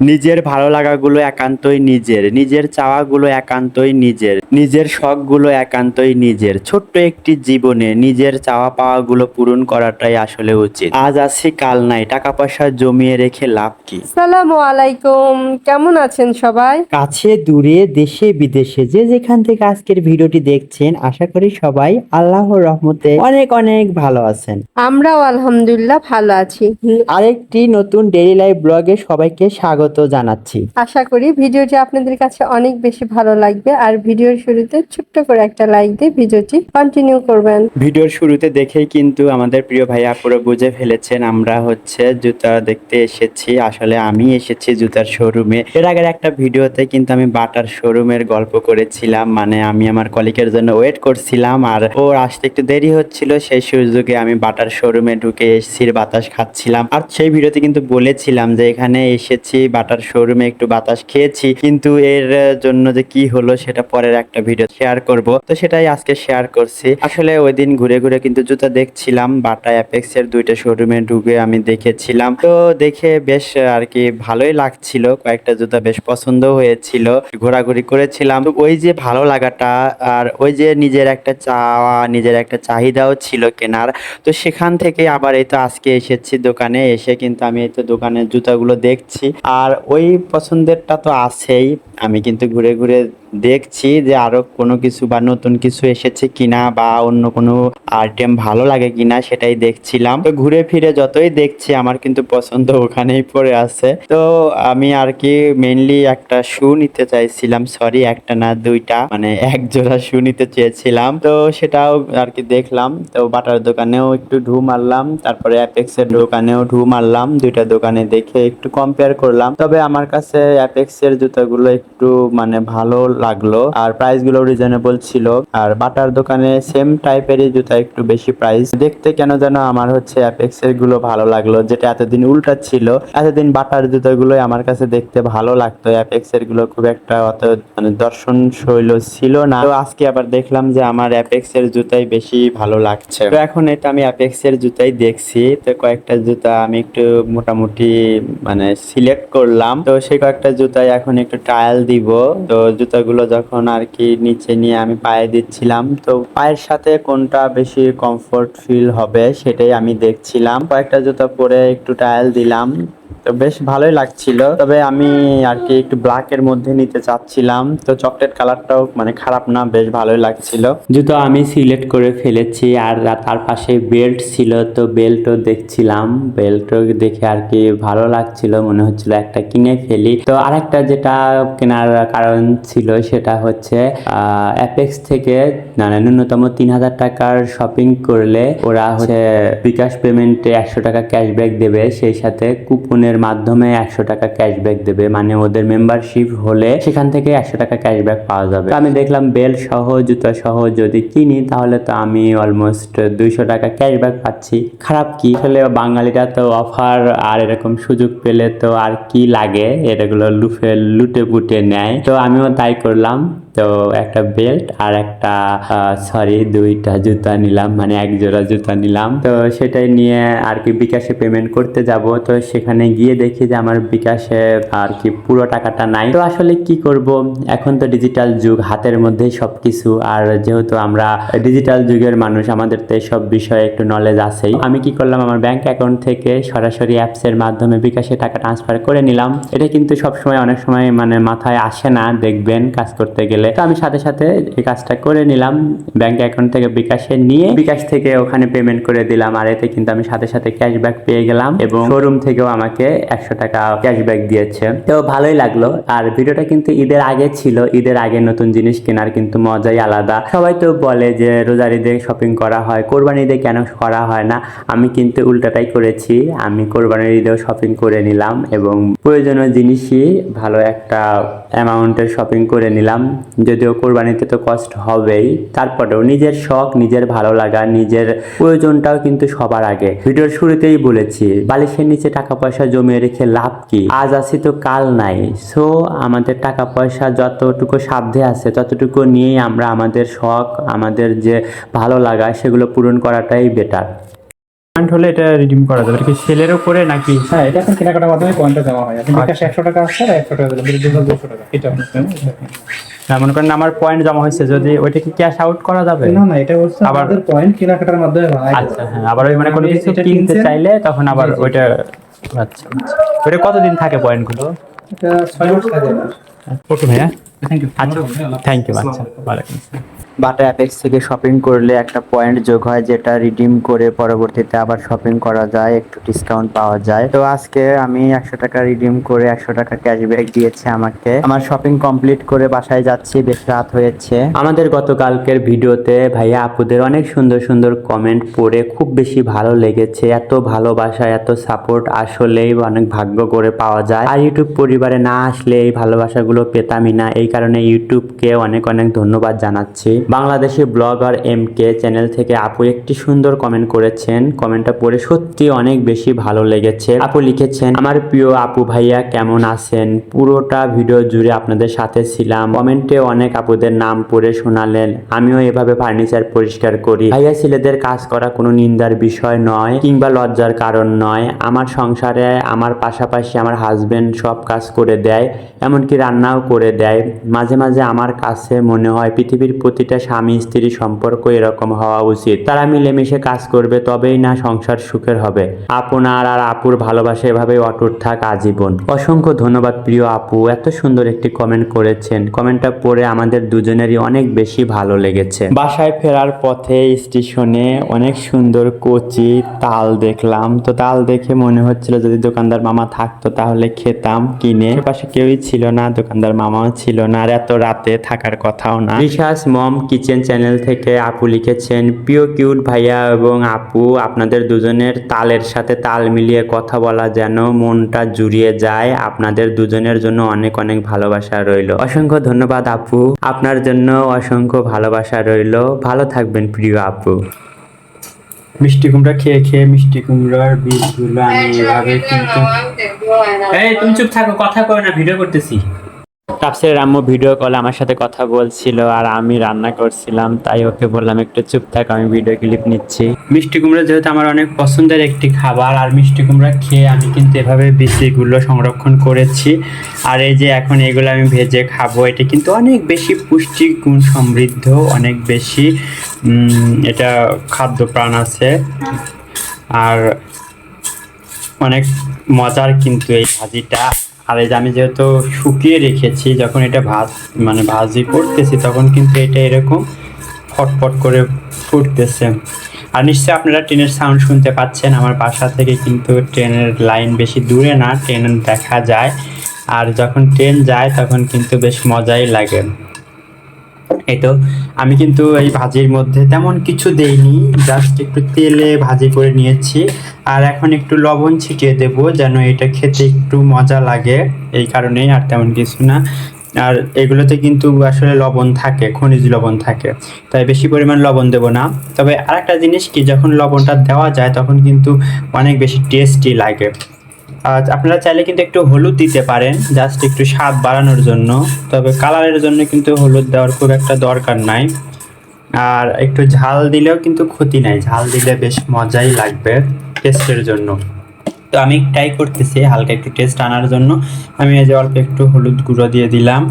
নিজের ভালো লাগাগুলো একান্তই নিজের নিজের চাওয়াগুলো একান্তই নিজের নিজের শখগুলো একান্তই নিজের। ছোট্ট একটি জীবনে নিজের চাওয়া পাওয়াগুলো পূরণ করাটাই আসলে উচিত। আজ আছি কাল নাই টাকা পয়সা জমিয়ে রেখে লাভ কি? সালামু আলাইকুম কেমন আছেন সবাই? কাছে দূরে দেশে বিদেশে যে যেখান থেকে আজকের ভিডিওটি দেখছেন আশা করি সবাই আল্লাহর রহমতে অনেক অনেক ভালো আছেন। আমরাও আলহামদুলিল্লাহ ভালো আছি। আরেকটি নতুন ডেইলি লাইফ ব্লগে সবাইকে স্বাগত জানাচ্ছি। আশা করি ভিডিওটি আপনাদের কাছে অনেক বেশি ভালো লাগবে আর ভিডিওর শুরুতে ছোট্ট করে একটা লাইক দিয়ে ভিডিওটি কন্টিনিউ করবেন। ভিডিওর শুরুতে দেখেই কিন্তু আমাদের প্রিয় ভাই আপুরা বুঝে ফেলেছেন আমরা হচ্ছে জুতা দেখতে এসেছি আসলে আমি এসেছি জুতার শোরুমে এর আগের একটা ভিডিওতে কিন্তু আমি বাটার শোরুমের গল্প করেছিলাম মানে আমি আমার কলিকের জন্য ওয়েট করছিলাম আর ওর আসতে একটু দেরি হচ্ছিল সেই সুযোগে আমি বাটার শোরুমে ঢুকে এসির বাতাস খাচ্ছিলাম। আর সেই ভিডিওতে কিন্তু বলেছিলাম যে এখানে এসেছি বাটার শোরুমে একটু বাতাস খেয়েছি, কিন্তু এর জন্য যে কি হলো সেটা পরের একটা ভিডিও শেয়ার করব। তো সেটাই আজকে শেয়ার করছি। আসলে ওই দিন ঘুরে ঘুরে কিন্তু জুতা দেখছিলাম, বাটা অ্যাপেক্স এর দুইটা শোরুমে ঢুকে আমি দেখেছিলাম। তো দেখে বেশ আর কি ভালোই লাগছিল, কয়েকটা জুতা বেশ পছন্দ হয়েছিল, ঘোরাঘুরি করেছিলাম। তো ওই যে ভালো লাগাটা, আর ওই যে নিজের একটা চাওয়া, নিজের একটা চাহিদাও ছিল কেনার। তো সেখান থেকে আবার এই তো আজকে এসেছি দোকানে, এসে কিন্তু আমি এই তো দোকানের জুতাগুলো দেখছি। আর ওই পছন্দেরটা তো আছেই। আমি কিন্তু ঘুরে ঘুরে দেখছি যে আরও কোনো কিছু বা নতুন কিছু এসেছে কিনা বা অন্য কোনো আইটেম ভালো লাগে কিনা সেটাই দেখছিলাম। তো ঘুরে ফিরে যতই দেখছি, আমার কিন্তু পছন্দ ওখানেই পড়ে আছে। তো আমি আর কি মেনলি একটা শু নিতে চাইছিলাম সরি একটা না দুইটা মানে এক জোড়া শু নিতে চেয়েছিলাম। তো সেটাও আর কি দেখলাম, তো বাটার দোকানেও একটু ঢু মারলাম, তারপরে অ্যাপেক্স এর দোকানেও ঢু মারলাম, দুইটা দোকানে দেখে একটু কম্পেয়ার করলাম। তবে আমার কাছে অ্যাপেক্স এর জুতাগুলো একটু মানে ভালো লাগল। আর প্রাইসগুলো রিজনেবল ছিল। আর বাটার দোকানে সেম টাইপেরই জুতা একটু বেশি প্রাইস দেখতে কেন যেন আমার হচ্ছে অ্যাপেক্স এরগুলো ভালো লাগল, যেটা এতদিন উল্টা ছিল। এতদিন বাটার জুতাগুলোই আমার কাছে দেখতে ভালো লাগতো। অ্যাপেক্স এরগুলো খুব একটা অত মানে দর্শন শৈল ছিল না। তো আজকে আবার দেখলাম যে আমার অ্যাপেক্স এর জুতাই বেশি ভালো লাগছে। তো এখন এটা আমি অ্যাপেক্স এর জুতাই দেখছি। তো কয়েকটা জুতা আমি একটু মোটামুটি মানে সিলেক্ট করলাম। তো সেই কয়েকটা জুতাই এখন একটু ট্রায়াল দিব। তো জুতাগুলো যখন আর কি নিচে নিয়ে আমি পায়ে দিচ্ছিলাম, তো পায়ের সাথে কোনটা বেশি কমফোর্ট ফিল হবে সেটাই আমি দেখছিলাম। কয়েকটা জুতা পরে একটু ট্রায়াল দিলাম। তো বেশ ভালোই লাগছিল। তবে আমি আর কি একটু ব্ল্যাক এর মধ্যে নিতে চাচ্ছিলাম। তো চকলেট কালারটাও মানে খারাপ না, বেশ ভালোই লাগছিল। জুতো আমি সিলেক্ট করে ফেলেছি আর তার পাশে বেল্ট ছিল, তো বেল্টও দেখছিলাম। বেল্টও দেখে আর কি ভালো লাগছিল, মনে হচ্ছিল একটা কিনে ফেলি। তো আরেকটা যেটা কেনার কারণ ছিল সেটা হচ্ছে অ্যাপেক্স থেকে মানে ন্যূনতম তিন হাজার টাকার শপিং করলে ওরা হচ্ছে বিকাশ পেমেন্টে একশো টাকা ক্যাশব্যাক দেবে। সেই সাথে কুপনের মাধ্যমে একশো টাকা ক্যাশব্যাক দেবে। মানে ওদের মেম্বারশিপ হলে সেখান থেকে একশো টাকা ক্যাশব্যাক পাওয়া যাবে। আমি দেখলাম বেল সহ, জুতো সহ যদি কিনি, তাহলে তো আমি অলমোস্ট দুইশো টাকা ক্যাশব্যাক পাচ্ছি। খারাপ কি? আসলে বাঙালিরা তো অফার আর এরকম সুযোগ পেলে তো আর কি লাগে? এটাগুলো লুফে লুটে পুটে নেয়। তো আমিও তাই করলাম। তো একটা বেল্ট আর একটা সরি দুইটা জুতা নিলাম মানে এক জোড়া জুতা নিলাম। তো সেটাই নিয়ে আর কি বিকাশে পেমেন্ট করতে যাব। তো সেখানে গিয়ে দেখি যে আমার বিকাশে আর কি পুরো টাকাটা নাই। তো আসলে কি করব? এখন তো ডিজিটাল যুগ, হাতের মধ্যেই সব কিছু আর যেহেতু আমরা ডিজিটাল যুগের মানুষ, আমাদের তো সব বিষয়ে একটু নলেজ আছেই। আমি কি করলাম? আমার ব্যাংক অ্যাকাউন্ট থেকে সরাসরি অ্যাপসের মাধ্যমে বিকাশে টাকা ট্রান্সফার করে নিলাম। এটা কিন্তু সব সময় অনেক সময় মানে মাথায় আসে না, দেখবেন কাজ করতে গেলে। তো আমি সাথে সাথে এই কাজটা করে নিলাম। ব্যাংক অ্যাকাউন্ট থেকে বিকাশে নিয়ে বিকাশ থেকে ওখানে পেমেন্ট করে দিলাম। আর এতে কিন্তু আমি সাথে সাথে ক্যাশব্যাক পেয়ে গেলাম এবং শোরুম থেকেও আমাকে একশো টাকা ক্যাশব্যাক দিয়েছে। তো ভালোই লাগল। আর ভিডিওটা কিন্তু ঈদের আগে ছিল। ঈদের আগে নতুন জিনিস কেনার কিন্তু মজাই আলাদা। সবাই তো বলে যে রোজার ঈদে শপিং করা হয়। কোরবানি ঈদে কেন করা হয় না? আমি কিন্তু উল্টাটাই করেছি। আমি কোরবানির ঈদেও শপিং করে নিলাম এবং প্রয়োজনীয় জিনিসই ভালো একটা অ্যামাউন্টের শপিং করে নিলাম। যদিও কোরবানিতে তো কষ্ট হবেই তারপরেও নিজের শখ নিজের ভালো লাগা নিজের প্রয়োজনটাও কিন্তু সবার আগে। ভিডিওর শুরুতেই বলেছি বালিশের নিচে টাকা পয়সা জমিয়ে রেখে লাভ কি? আজ আছি তো কাল নাই। সো আমাদের টাকা পয়সা যতটুকু সাধ্যে আছে ততটুকু নিয়েই আমরা আমাদের শখ আমাদের যে ভালো লাগা সেগুলো পূরণ করাটাই বেটার পয়েন্ট হলে এটা রিডিম করা যাবে। কি সেলের উপরে নাকি? হ্যাঁ এটা এখন কেনাকাটার মাধ্যমে পয়েন্টটা দেওয়া হয়। বিকাশে একশো টাকা আসছে আর একশো টাকা দিলাম দুশো টাকা। এটা না মনে করেন আমার পয়েন্ট জমা হয়েছে যদি ওইটা কি ক্যাশ আউট করা যাবে? না না এটা হচ্ছে আবার- পয়েন্ট কেনাকাটার মাধ্যমে আচ্ছা হ্যাঁ আবার ওই মানে কোনো কিছু কিনতে চাইলে তখন আবার। ওইটা আচ্ছা আচ্ছা। ওইটা কতদিন থাকে পয়েন্টগুলো এটা ছয় মাস লাগে। আপনার। ওকে ভাইয়া। থ্যাংক ইউ থ্যাংক ইউ আচ্ছা। ওয়ালাইকুম বাটা অ্যাপেক্স থেকে শপিং করলে একটা পয়েন্ট যোগ হয় যেটা রিডিম করে পরবর্তীতে আবার শপিং করা যায় একটু ডিসকাউন্ট পাওয়া যায়। তো আজকে আমি একশো টাকা রিডিম করে একশো টাকা ক্যাশব্যাক দিয়েছে আমাকে। আমার শপিং কমপ্লিট করে বাসায় যাচ্ছি বেশ রাত হয়েছে। আমাদের গতকালকের ভিডিওতে ভাইয়া আপুদের অনেক সুন্দর সুন্দর কমেন্ট পড়ে খুব বেশি ভালো লেগেছে। এত ভালোবাসা এত সাপোর্ট আসলেই অনেক ভাগ্য করে পাওয়া যায়। আর ইউটিউব পরিবারে না আসলে এই ভালোবাসাগুলো পেতামই না। এই কারণে ইউটিউবকে অনেক অনেক ধন্যবাদ জানাচ্ছি। Bangladeshi blogger M K channel থেকে আপু একটি সুন্দর কমেন্ট করেছেন। কমেন্টটা পড়ে সত্যি অনেক বেশি ভালো লেগেছে। আপু লিখেছেন, আমার প্রিয় আপু ভাইয়া, কেমন আছেন? পুরোটা ভিডিও জুড়ে আপনাদের সাথে ছিলাম। কমেন্টে অনেক আপুদের নাম পড়ে শোনালেন। আমিও এভাবে ফার্নিচার পরিষ্কার করি। ভাইয়া ছেলেদের কাজ করা কোনো নিন্দার বিষয় নয়, কিংবা লজ্জার কারণ নয়। আমার সংসারে আমার পাশাপাশি আমার হাজবেন্ড সব কাজ করে দেয়, এমনকি রান্নাও করে দেয়। মাঝে মাঝে আমার কাছে মনে হয় পৃথিবীর প্রতিটা স্বামী স্ত্রী সম্পর্ক এরকম হওয়া উচিত। তারা মিলেমিশে কাজ করবে, তবেই না সংসার সুখের হবে। আপনার আর আপুর ভালোবাসা এভাবে অটুট থাক আজীবন। অসংখ্য ধন্যবাদ প্রিয় আপু, এত সুন্দর একটি কমেন্ট করেছেন। কমেন্টটা পড়ে আমাদের দুজনেরই অনেক বেশি ভালো লেগেছে। বাসায় ফেরার পথে স্টেশনে অনেক সুন্দর কচি তাল দেখলাম। তো তাল দেখে মনে হচ্ছিল যদি দোকানদার মামা থাকতো তাহলে খেতাম, কিনে। পাশে কেউই ছিল না দোকানদার মামাও ছিল না আর এত রাতে থাকার কথাও না। রিসাস মম কিচেন চ্যানেল থেকে আপু লিখেছেন প্রিয় কিউট ভাইয়া এবং আপু আপনাদের দুজনের তালের সাথে তাল মিলিয়ে কথা বলা যেন মনটা জুড়িয়ে যায় আপনাদের দুজনের জন্য অনেক অনেক ভালোবাসা রইল। অসংখ্য ধন্যবাদ আপু আপনার জন্য অসংখ্য ভালোবাসা রইল। ভালো থাকবেন প্রিয় আপু। মিষ্টি কুমড়া খেয়ে খেয়ে মিষ্টি কুমড়ার বীজগুলো আমি এভাবে কিন্তু এই তুমি চুপ থাকো কথা কই না ভিডিও করতেছি। তাপসের আম্মু ভিডিও কলে আমার সাথে কথা বলছিল আর আমি রান্না করছিলাম, তাই ওকে বললাম, একটু চুপ থাক, আমি ভিডিও ক্লিপ নিচ্ছি। মিষ্টি কুমড়া যেহেতু আমার অনেক পছন্দের একটি খাবার, আর মিষ্টি কুমড়া খেয়ে আমি কিন্তু এভাবে বিচিগুলো সংরক্ষণ করেছি। আর এই যে এখন এগুলো আমি ভেজে খাব, এটা কিন্তু অনেক বেশি পুষ্টি গুণ সমৃদ্ধ, অনেক বেশি এটা খাদ্য প্রাণ আছে। আর অনেক মজার কিন্তু এই ভাজিটা। আর এই যে আমি যেহেতু শুকিয়ে রেখেছি, যখন এটা ভাজ মানে ভাজি করতেছি, তখন কিন্তু এটা এরকম ফটফট করে ফুটতেছে। আর নিশ্চয়ই আপনারা ট্রেনের সাউন্ড শুনতে পাচ্ছেন, আমার বাসা থেকে কিন্তু ট্রেনের লাইন বেশি দূরে না, ট্রেন দেখা যায়। আর যখন ট্রেন যায়, তখন কিন্তু বেশ মজাই লাগে। এই তো, আমি কিন্তু এই ভাজির মধ্যে তেমন কিছু দেইনি জাস্ট একটু তেলে ভাজি করে নিয়েছি। আর এখন একটু লবণ ছিটিয়ে দেব, যেন এটা খেতে একটু মজা লাগে, এই কারণেই আর তেমন কিছু না। আর এগুলোতে কিন্তু আসলে লবণ থাকে, খনিজ লবণ থাকে, তাই বেশি পরিমাণ লবণ দেব না। তবে আরেকটা জিনিস কি, যখন লবণটা দেওয়া যায়, তখন কিন্তু অনেক বেশি টেস্টি লাগে। আপনারা চাইলে কিন্তু একটু হলুদ দিতে পারেন জাস্ট একটু স্বাদ বাড়ানোর জন্য। তবে কালারের জন্য কিন্তু হলুদ দেওয়ার খুব একটা দরকার নাই। আর একটু ঝাল দিলেও কিন্তু ক্ষতি নাই, ঝাল দিলে বেশ মজাই লাগবে টেস্টের জন্য। তো আমি ট্রাই করতেছি, হালকা একটু টেস্ট আনার জন্য। আমি এই যে অল্প একটু হলুদ গুঁড়ো দিয়ে দিলাম।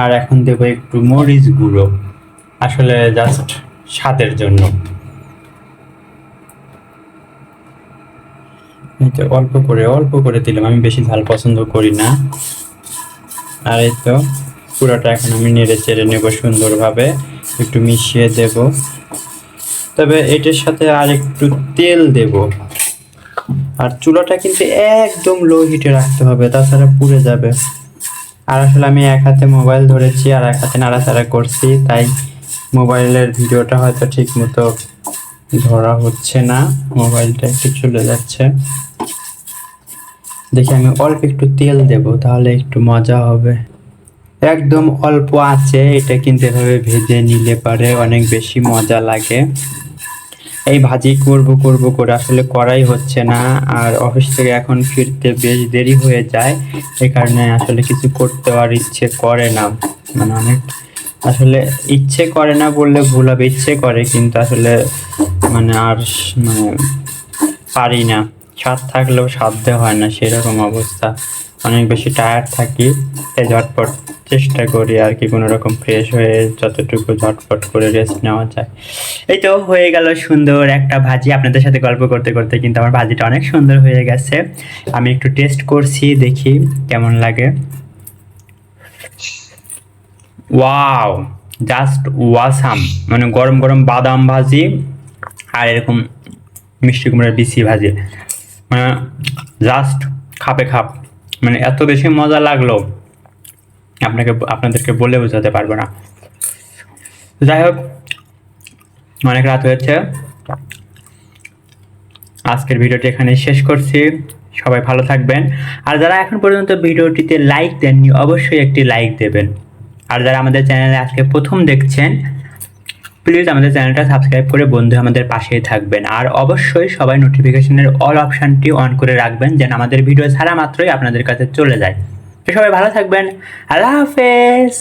আর এখন দেবো একটু মরিচ গুঁড়ো, আসলে জাস্ট স্বাদের জন্য। অল্প করে অল্প করে দিলাম। আমি বেশি ঝাল পছন্দ করি না। আর এই তো পুরোটা এখন আমি নেড়ে চেড়ে নেব সুন্দরভাবে। একটু মিশিয়ে দেব। তবে এটার সাথে আর একটু তেল দেব। আর চুলাটা কিন্তু একদম লো হিটে রাখতে হবে, তাছাড়া পুড়ে যাবে। আর আসলে আমি এক হাতে মোবাইল ধরেছি আর এক হাতে নাড়াচাড়া করছি, তাই মোবাইলের ভিডিওটা হয়তো ঠিক মতো ধরা হচ্ছে না। মোবাইলটা একটু চলে যাচ্ছে। দেখি আমি অল্প একটু তেল দেব, তাহলে একটু মজা হবে। একদম অল্প আছে, এটা কিন্তু এভাবে ভেজে নিলে পারে, অনেক বেশি মজা লাগে। এই ভাজি করব করব করে আসলে করাই হচ্ছে না, আর অফিস থেকে এখন ফিরতে বেশ দেরি হয়ে যায় এই কারণে আসলে কিছু করতে আর ইচ্ছে করে না। মানে অনেক আসলে ইচ্ছে করে না বললে ভুল হবে, ইচ্ছে করে, কিন্তু আসলে মানে আর মানে পারি না। স্বাদ থাকলেও সাধ্য হয় না, সেরকম অবস্থা। অনেক বেশি টায়ার্ড থাকি, তাই ঝটপট চেষ্টা করি আর কি কোনো রকম ফ্রেশ হয়ে যতটুকু ঝটপট করে রেস্ট নেওয়া যায়। এই তো হয়ে গেল সুন্দর একটা ভাজি। আপনাদের সাথে গল্প করতে করতে কিন্তু আমার ভাজিটা অনেক সুন্দর হয়ে গেছে। আমি একটু টেস্ট করছি, দেখি কেমন লাগে। ওয়াও জাস্ট ওয়াসাম মানে গরম গরম বাদাম ভাজি আর এরকম মিষ্টি কুমড়ার বিচি ভাজি। জাস্ট খাপে খাপ। মানে এত বেশি মজা লাগল, আপনাকে, আপনাদেরকে বলে বোঝাতে পারব না। যাই হোক, অনেক রাত হয়েছে। আজকের ভিডিওটি এখানে শেষ করছি। সবাই ভালো থাকবেন। আর যারা এখন পর্যন্ত ভিডিওটিতে লাইক দেননি, অবশ্যই একটি লাইক দেবেন। আর যারা আমাদের চ্যানেলে আজকে প্রথম দেখছেন প্লিজ আমাদের চ্যানেলটা সাবস্ক্রাইব করে বন্ধু আমাদের পাশেই থাকবেন। আর অবশ্যই সবাই নোটিফিকেশনের অল অপশানটি অন করে রাখবেন, যেন আমাদের ভিডিও ছাড়া মাত্রই আপনাদের কাছে চলে যায়। তো সবাই ভালো থাকবেন। আল্লাহ হাফেজ!